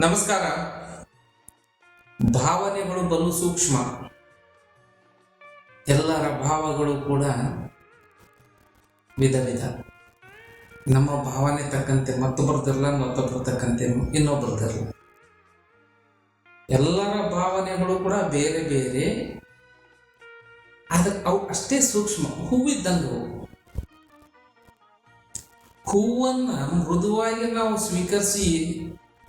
ನಮಸ್ಕಾರ. ಭಾವನೆಗಳು ಬಲು ಸೂಕ್ಷ್ಮ. ಎಲ್ಲರ ಭಾವಗಳು ಕೂಡ ವಿಧ ವಿಧ ನಮ್ಮ ಭಾವನೆ ತಕ್ಕಂತೆ ಮತ್ತೊಬ್ಬರದಿರಲ್ಲ ಮತ್ತೊಬ್ಬರ ತಕ್ಕಂತೆ ಇನ್ನೊಬ್ಬರದಿರಲ್ಲ ಎಲ್ಲರ ಭಾವನೆಗಳು ಕೂಡ ಬೇರೆ ಬೇರೆ. ಆದ್ರೆ ಅವು ಅಷ್ಟೇ ಸೂಕ್ಷ್ಮ. ಹೂವಿದ್ದಂಗೆ ಹೂವನ್ನು ಮೃದುವಾಗಿ ನಾವು ಸ್ವೀಕರಿಸಿ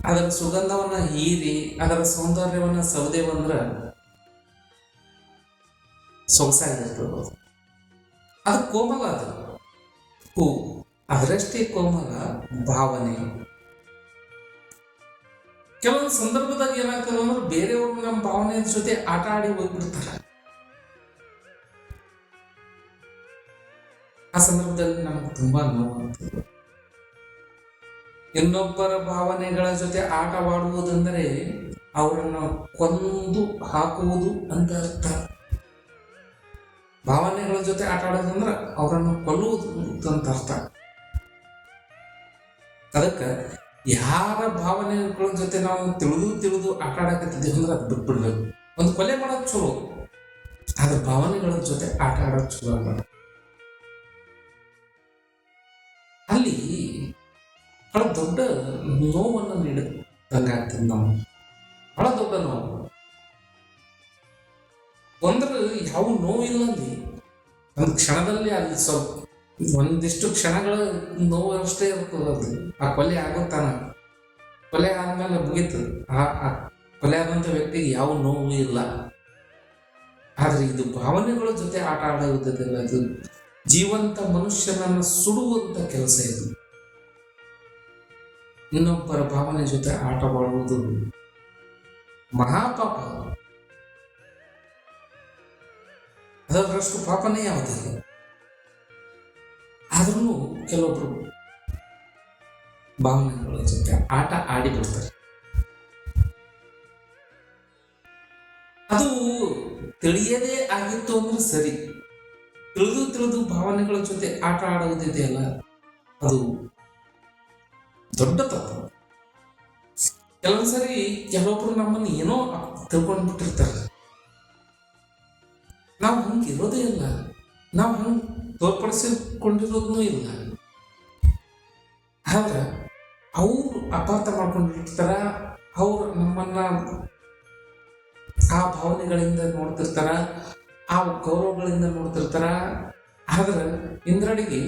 ಅದರ ಸುಗಂಧವನ್ನ ಹೀರಿ, ಅದರ ಸೌಂದರ್ಯವನ್ನ ಸೌದೆವಂದ್ರ ಅಂದ್ರ ಅದು. ಅದು ಕೋಮಲ ಅದು ಹೂ, ಅದರಷ್ಟೇ ಕೋಮಲ ಭಾವನೆ. ಕೆಲವೊಂದು ಸಂದರ್ಭದಾಗ ಏನಾಗ್ತದೆ ಅಂದ್ರೆ ಬೇರೆಯವರು ನಮ್ಮ ಭಾವನೆ ಜೊತೆ ಆಟ ಆಡಿ ಹೋಗ್ಬಿಡ್ತಾರೆ. ಆ ಸಂದರ್ಭದಲ್ಲಿ ನಮಗೆ ತುಂಬಾ ನೋವಾಗ್ತದೆ ಇನ್ನೊಬ್ಬರ ಭಾವನೆಗಳ ಜೊತೆ ಆಟವಾಡುವುದೆಂದರೆ ಅವರನ್ನು ಕೊಂದು ಹಾಕುವುದು ಅಂತ ಅರ್ಥ. ಭಾವನೆಗಳ ಜೊತೆ ಆಟ ಆಡೋದಂದ್ರೆ ಅವರನ್ನು ಕೊಲ್ಲುವುದು ಅಂತ ಅರ್ಥ. ಅದಕ್ಕೆ ಯಾರ ಭಾವನೆಗಳ ಜೊತೆ ನಾವು ತಿಳಿದು ತಿಳಿದು ಆಟ ಆಡಕತ್ತಿದ್ದೀವಿ ಅಂದ್ರೆ ಅದು ಬಿಟ್ಬಿಡ್ಬೇಕು. ಒಂದು ಕೊಲೆ ಮಾಡೋದು ಚಲೋ. ಆದ್ರೆ ಭಾವನೆಗಳ ಜೊತೆ ಆಟ ಆಡೋದು ಚಲೋ ಅಲ್ಲ. ಬಹಳ ದೊಡ್ಡ ನೋವನ್ನು ನೀಡಿದಂಗಾಗ್ತದೆ ನಾವು ಬಹಳ ದೊಡ್ಡ ನೋವು. ಒಂದ್ರೆ ಯಾವ ನೋವಿಲ್ಲ ಅಲ್ಲಿ ಒಂದು ಕ್ಷಣದಲ್ಲಿ ಅಲ್ಲಿ ಸ್ವಲ್ಪ ಒಂದಿಷ್ಟು ಕ್ಷಣಗಳ ನೋವು ಅಷ್ಟೇ ಇರ್ತದೆ ಅದು. ಆ ಕೊಲೆ ಆಗುತ್ತಾನ ಕೊಲೆ ಆದ್ಮೇಲೆ ಮುಗೀತದೆ ಆ ಆ ಕೊಲೆ ಆದಂಥ ವ್ಯಕ್ತಿಗೆ ಯಾವ ನೋವು ಇಲ್ಲ. ಆದ್ರೆ ಇದು ಭಾವನೆಗಳ ಜೊತೆ ಆಟ ಆಡುವುದಿಲ್ಲ ಅದು ಜೀವಂತ ಮನುಷ್ಯನನ್ನು ಸುಡುವಂತ ಕೆಲಸ ಇದು. ಇನ್ನೊಬ್ಬರ ಭಾವನೆ ಜೊತೆ ಆಟವಾಡುವುದು ಮಹಾಪಾಪ. ಅದರಷ್ಟು ಪಾಪನೇ ಯಾವುದಿಲ್ಲ. ಆದ್ರೂ ಕೆಲವೊಬ್ರು ಭಾವನೆಗಳ ಜೊತೆ ಆಟ ಆಡಿಬಿಡ್ತಾರೆ ಅದು ತಿಳಿಯದೇ ಆಗಿತ್ತು ಅಂದ್ರೆ ಸರಿ. ತಿಳಿದು ತಿಳಿದು ಭಾವನೆಗಳ ಜೊತೆ ಆಟ ಆಡುವುದಿದೆಯಲ್ಲ ಅದು ದೊಡ್ಡ ತಪ್ಪು ಕೆಲವೊಂದ್ಸರಿ ಕೆಲವೊಬ್ರು ನಮ್ಮನ್ನು ಏನೋ ತಿಳ್ಕೊಂಡ್ಬಿಟ್ಟಿರ್ತಾರೆ. ನಾವು ಹಂಗೆ ಇರೋದೇ ಇಲ್ಲ. ನಾವು ಹಂಗೆ ತೋರ್ಪಡಿಸಿಕೊಂಡಿರೋದೂ ಇಲ್ಲ. ಆದ್ರೆ ಅವ್ರು ಅಪಾರ್ಥ ಮಾಡ್ಕೊಂಡಿರ್ತಾರ, ಅವ್ರು ನಮ್ಮನ್ನ ಆ ಭಾವನೆಗಳಿಂದ ನೋಡ್ತಿರ್ತಾರ, ಆ ಗೌರವಗಳಿಂದ ನೋಡ್ತಿರ್ತಾರ. ಆದ್ರೆ ಇಂದ್ರಡಿಗೆ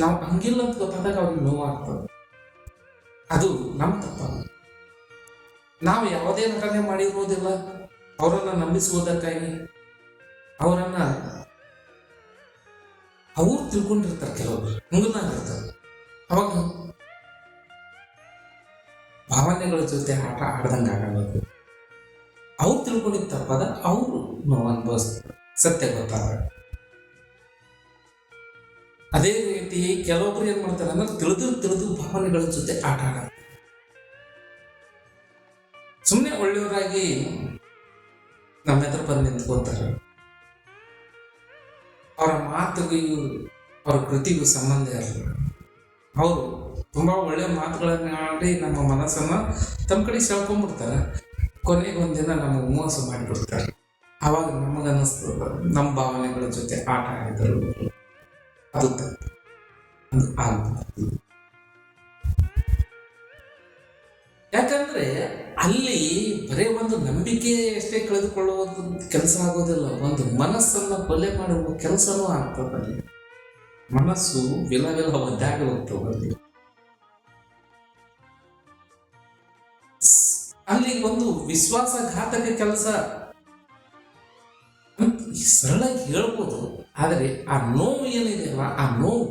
ನಾವು ಹಂಗಿಲ್ಲ ಅಂತ ಗೊತ್ತಾದಾಗ ಅವ್ರಿಗೆ ನೋವಾಗ್ತದೆ. ಅದು ನಮ್ಮ ತಪ್ಪಲ್ಲ ನಾವು ಯಾವುದೇ ನಟನೆ ಮಾಡಿರುವುದಿಲ್ಲ ಅವರನ್ನು ನಂಬಿಸುವುದಕ್ಕಾಗಿ ಅವರನ್ನ ಅವ್ರು ತಿಳ್ಕೊಂಡಿರ್ತಾರೆ ಕೆಲವರು. ಮುಂಗನಾಗಿರ್ತಾರೆ ಅವಾಗ ಭಾವನೆಗಳ ಜೊತೆ ಆಟ ಆಡ್ದಂಗೆ ಆಗಬೇಕು. ಅವ್ರು ತಿಳ್ಕೊಂಡಿದ್ದ ತಪ್ಪದ ಅವರು ನೋವು ಅನುಭವಿಸ್ತಾರೆ. ಸತ್ಯ ಗೊತ್ತಾಗ ಅದೇ ರೀತಿ ಕೆಲವೊಬ್ರು ಏನ್ ಮಾಡ್ತಾರೆ ಅಂದ್ರೆ ತಿಳಿದು ತಿಳಿದು ಭಾವನೆಗಳ ಜೊತೆ ಆಟ ಆಡೋದು. ಸುಮ್ಮನೆ ಒಳ್ಳೆಯವರಾಗಿ ನಮ್ಮ ಹತ್ರ ಬಂದು ನಿಂತ್ಕೋತಾರೆ. ಅವರ ಮಾತಿಗೂ ಅವರ ಕೃತಿಗೂ ಸಂಬಂಧ ಇರಲ್ಲ. ಅವರು ತುಂಬಾ ಒಳ್ಳೆ ಮಾತುಗಳನ್ನ ಆಡಿ ನಮ್ಮ ಮನಸ್ಸನ್ನ ತಮ್ಮ ಕಡೆ ಸೆಳ್ಕೊಂಡ್ಬಿಡ್ತಾರೆ. ಕೊನೆಗೆ ಒಂದಿನ ನಮಗೆ ಮೋಸ ಮಾಡಿಬಿಡ್ತಾರೆ. ಆವಾಗ ನಮಗನ್ನಿಸ್ತದ, ನಮ್ಮ ಭಾವನೆಗಳ ಜೊತೆ ಆಟ ಆಡಿದರು. ಯಾಕಂದ್ರೆ ಅಲ್ಲಿ ಬರೇ ಒಂದು ನಂಬಿಕೆ ಅಷ್ಟೇ ಕಳೆದುಕೊಳ್ಳುವಂತ ಕೆಲಸ ಆಗೋದಿಲ್ಲ. ಒಂದು ಮನಸ್ಸನ್ನ ಕೊಲೆ ಮಾಡುವ ಕೆಲಸನೂ ಆಗ್ತದೆ ಅಲ್ಲಿ. ಮನಸ್ಸು ವಿಲ ವಿಲ ಹೋಗ್ತದೆ ಅಲ್ಲಿ. ಅಲ್ಲಿ ಒಂದು ವಿಶ್ವಾಸಘಾತಕ ಕೆಲಸ ಅಂತ ಸರಳಾಗಿ ಹೇಳ್ಬೋದು. ಆದರೆ ಆ ನೋವು ಏನಿದೆಯಲ್ಲ ಆ ನೋವು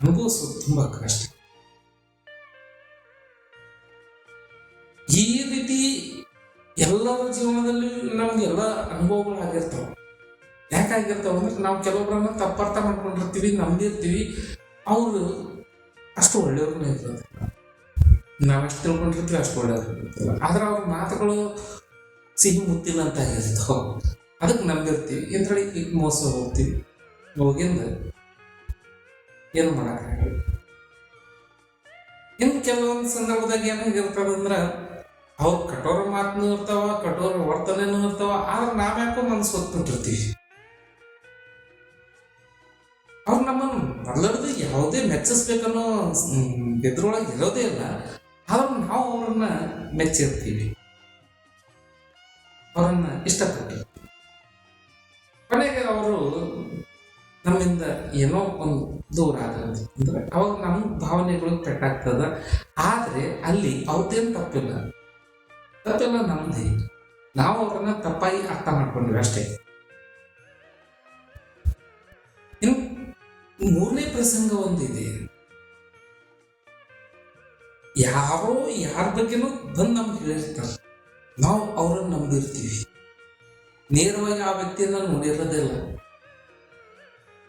ಅನುಭವಿಸೋದು ತುಂಬಾ ಕಷ್ಟ. ಈ ರೀತಿ ಎಲ್ಲರ ಜೀವನದಲ್ಲಿ ನಮ್ಗೆ ಎಲ್ಲ ಅನುಭವಗಳು ಆಗಿರ್ತಾವ. ಯಾಕಾಗಿರ್ತಾವ ಅಂದ್ರೆ ನಾವು ಕೆಲವೊಬ್ಬರನ್ನ ತಪ್ಪರ್ಥ ಮಾಡ್ಕೊಂಡಿರ್ತೀವಿ, ನಂಬಿರ್ತೀವಿ. ಅವರು ಅಷ್ಟು ಒಳ್ಳೆಯವ್ರನ್ನ ಇರ್ತದೆ ನಾವೆಷ್ಟು ತಿಳ್ಕೊಂಡಿರ್ತೀವಿ, ಅಷ್ಟು ಒಳ್ಳೆಯವ್ರು ಆದ್ರೆ ಅವ್ರ ಮಾತುಗಳು ಸಿಹಿ ಆಗಿರ್ತಾವ ಅದಕ್ಕೆ ನಂಬಿರ್ತೀವಿ ಇದ್ರೊಳಗೆ ಈಗ ಮೋಸ ಹೋಗ್ತೀವಿ ಹೋಗಿಂದ ಏನು ಮಾಡೋಕ್ಕಾಗಲ್ಲ ಇನ್ನು ಕೆಲವೊಂದು ಸಂದರ್ಭದಾಗ ಏನಾಗಿರ್ತದ ಅವ್ರು ಕಠೋರ ಮಾತನೂ ಇರ್ತಾವ, ಕಠೋರ ವರ್ತನೆನೂ ಇರ್ತಾವ, ಆದ್ರೆ ನಾವ್ಯಾಕೋ ಮನಸ್ಸು ಹೊತ್ಬಿಟ್ಟಿರ್ತೀವಿ. ಅವ್ರು ನಮ್ಮನ್ನು ಮೊದಲಡ್ದು ಯಾವುದೇ ಮೆಚ್ಚಿಸ್ಬೇಕನ್ನೋ ಎದುರೊಳಗೆ ಇರೋದೇ ಇಲ್ಲ. ಆದ್ರೆ ನಾವು ಅವ್ರನ್ನ ಮೆಚ್ಚಿರ್ತೀವಿ. ಅವರನ್ನ ಇಷ್ಟಪಟ್ಟು ಕೊನೆಗೆ ಅವರು ನಮ್ಮಿಂದ ಏನೋ ಒಂದು ದೂರ ಆಗುತ್ತೆ ಅಂದ್ರೆ ಅವಾಗ ನಮ್ಮ ಭಾವನೆಗಳು ಪೆಟ್ಟಾಗ್ತದ ಆದ್ರೆ ಅಲ್ಲಿ ಅವ್ರದ್ದೇನು ತಪ್ಪಿಲ್ಲ. ತಪ್ಪಿಲ್ಲ ನಮ್ದೇ. ನಾವು ಅವ್ರನ್ನ ತಪ್ಪಾಗಿ ಅರ್ಥ ಮಾಡ್ಕೊಂಡ್ವಿ ಅಷ್ಟೇ. ಇನ್ನು ಮೂರನೇ ಪ್ರಸಂಗ ಒಂದಿದೆ. ಯಾರೋ ಯಾರ ಬಗ್ಗೆನೂ ಬಂದು ನಮ್ಗೆ ಹೇಳಿರ್ತಾರೆ. ನಾವು ಅವ್ರನ್ನ ನಂಬಿರ್ತೀವಿ. ನೇರವಾಗಿ ಆ ವ್ಯಕ್ತಿಯನ್ನ ನೋಡಿರೋದಿಲ್ಲ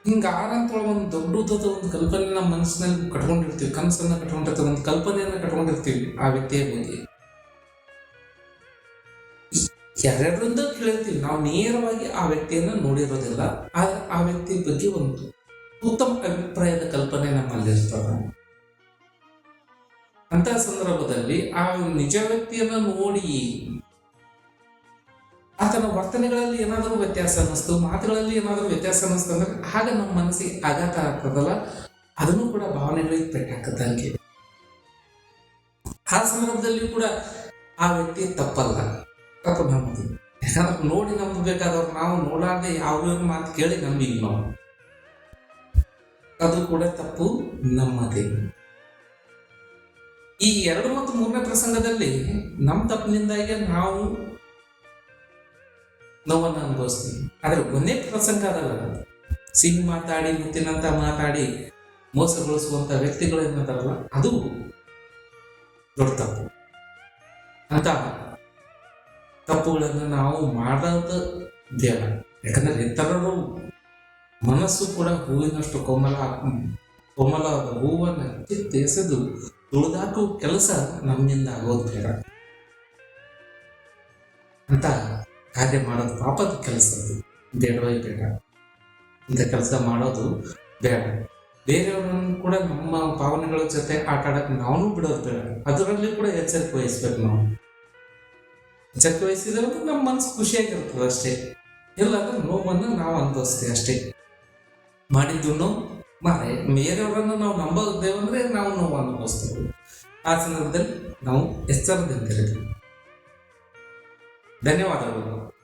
ಹಿಂಗಾರಂತೊಳಗೆ ಒಂದು ದೊಡ್ಡದಾದ ಒಂದು ಕಲ್ಪನೆ ನಮ್ಮ ಮನಸ್ಸಿನಲ್ಲಿ ಕಟ್ಕೊಂಡಿರ್ತೀವಿ, ಕನಸನ್ನ ಕಟ್ಕೊಂಡಿರ್ತೀವಿ ಒಂದು ಕಲ್ಪನೆಯನ್ನ ಕಟ್ಕೊಂಡಿರ್ತೀವಿ ಆ ವ್ಯಕ್ತಿಯ ಬಗ್ಗೆ ಯಾರ್ಯಾರಿಂದ ಕೇಳಿರ್ತೀವಿ, ನಾವು ನೇರವಾಗಿ ಆ ವ್ಯಕ್ತಿಯನ್ನ ನೋಡಿರೋದಿಲ್ಲ, ಆದ್ರೆ ಆ ವ್ಯಕ್ತಿ ಬಗ್ಗೆ ಒಂದು ಉತ್ತಮ ಅಭಿಪ್ರಾಯದ ಕಲ್ಪನೆ ನಮ್ಮಲ್ಲಿ ಇರ್ತದ ಅಂತ ಸಂದರ್ಭದಲ್ಲಿ ಆ ನಿಜ ವ್ಯಕ್ತಿಯನ್ನ ನೋಡಿ ಆತನ ವರ್ತನೆಗಳಲ್ಲಿ ಏನಾದರೂ ವ್ಯತ್ಯಾಸ ಅನ್ನಿಸ್ತು, ಮಾತುಗಳಲ್ಲಿ ಏನಾದರೂ ವ್ಯತ್ಯಾಸ ಅನ್ನಿಸ್ತು ಅಂದ್ರೆ ಆಗ ನಮ್ಮ ಮನಸ್ಸಿಗೆ ಆಘಾತ ಆಗ್ತದಲ್ಲ? ಅದನ್ನು ಕೂಡ ಭಾವನೆಗಳಿಗೆ ಪೆಟ್ಟಾಕದಂಗೆ ಆ ಸಂದರ್ಭದಲ್ಲಿ ಕೂಡ ಆ ವ್ಯಕ್ತಿ ತಪ್ಪಲ್ಲ. ತಪ್ಪು ನಮ್ಮದು ಯಾಕಂದ್ರೆ ನೋಡಿ ನಂಬಬೇಕಾದವ್ರು ನಾವು ನೋಡಾರ್ದೆ ಯಾವ ಮಾತು ಕೇಳಿ ನಂಬಿವಿ ನಾವು ಅದು ಕೂಡ ತಪ್ಪು ನಮ್ಮದೇ. ಈ ಎರಡು ಮತ್ತು ಮೂರನೇ ಪ್ರಸಂಗದಲ್ಲಿ ನಮ್ಮ ತಪ್ಪಿನಿಂದಾಗಿ ನಾವು ನೋವನ್ನು ಅನುಭವಿಸ್ತೀನಿ. ಆದರೆ ಒಂದೇ ಪ್ರಸಂಗ ಅದಲ್ಲ. ಅದು. ಸಿಹಿ ಮಾತಾಡಿ ಮುತ್ತಿನಂತ ಮಾತಾಡಿ ಮೋಸಗೊಳಿಸುವಂಥ ವ್ಯಕ್ತಿಗಳು ಏನದಾರಲ್ಲ ಅದು ದೊಡ್ಡ ತಪ್ಪು. ಅಂತ ತಪ್ಪುಗಳನ್ನು ನಾವು ಮಾಡೋದು ದೇವ ಯಾಕಂದ್ರೆ ಇತರರು ಮನಸ್ಸು ಕೂಡ ಹೂವಿನಷ್ಟು ಕೋಮಲ, ಕೋಮಲವಾದ ಹೂವನ್ನು ಕಿತ್ತು ಎಸೆದು ತುಳಿದಾಕುವ ಕೆಲಸ ನಮ್ಮಿಂದ ಆಗೋದು ಬೇಡ ಅಂತ ಕಾರ್ಯ ಮಾಡೋದು ಪಾಪದ ಕೆಲಸ ಅದು. ಬೇಡವೇ ಬೇಡ. ಇಂಥ ಕೆಲಸ ಮಾಡೋದು ಬೇಡ. ಬೇರೆಯವ್ರನ್ನು ಕೂಡ ನಮ್ಮ ಭಾವನೆಗಳ ಜೊತೆ ಆಟ ಆಡಕ್ಕೆ ನಾವು ಬಿಡೋದು ಬೇಡ. ಅದರಲ್ಲಿ ಕೂಡ ಎಚ್ಚರಿಕೆ ವಹಿಸ್ಬೇಕು ನಾವು. ಎಚ್ಚರಿಕೆ ವಹಿಸಿದ್ರೆ ನಮ್ಮ ಮನಸ್ಸು ಖುಷಿಯಾಗಿರ್ತದೆ ಅಷ್ಟೇ. ಇಲ್ಲಾಂದ್ರೆ ನೋವನ್ನು ನಾವು ಅನುಭವಿಸ್ತೀವಿ ಅಷ್ಟೇ. ಮಾಡಿದ್ದು ಮಾರೆ, ಬೇರೆಯವರನ್ನು ನಾವು ನಂಬೋದೇವಂದ್ರೆ ನಾವು ನೋವು ಅನುಭವಿಸ್ತೇವೆ. ಆ ಸಂದರ್ಭದಲ್ಲಿ ನಾವು ಎಚ್ಚರದಿಂದಿರಬೇಕು धन्यवाद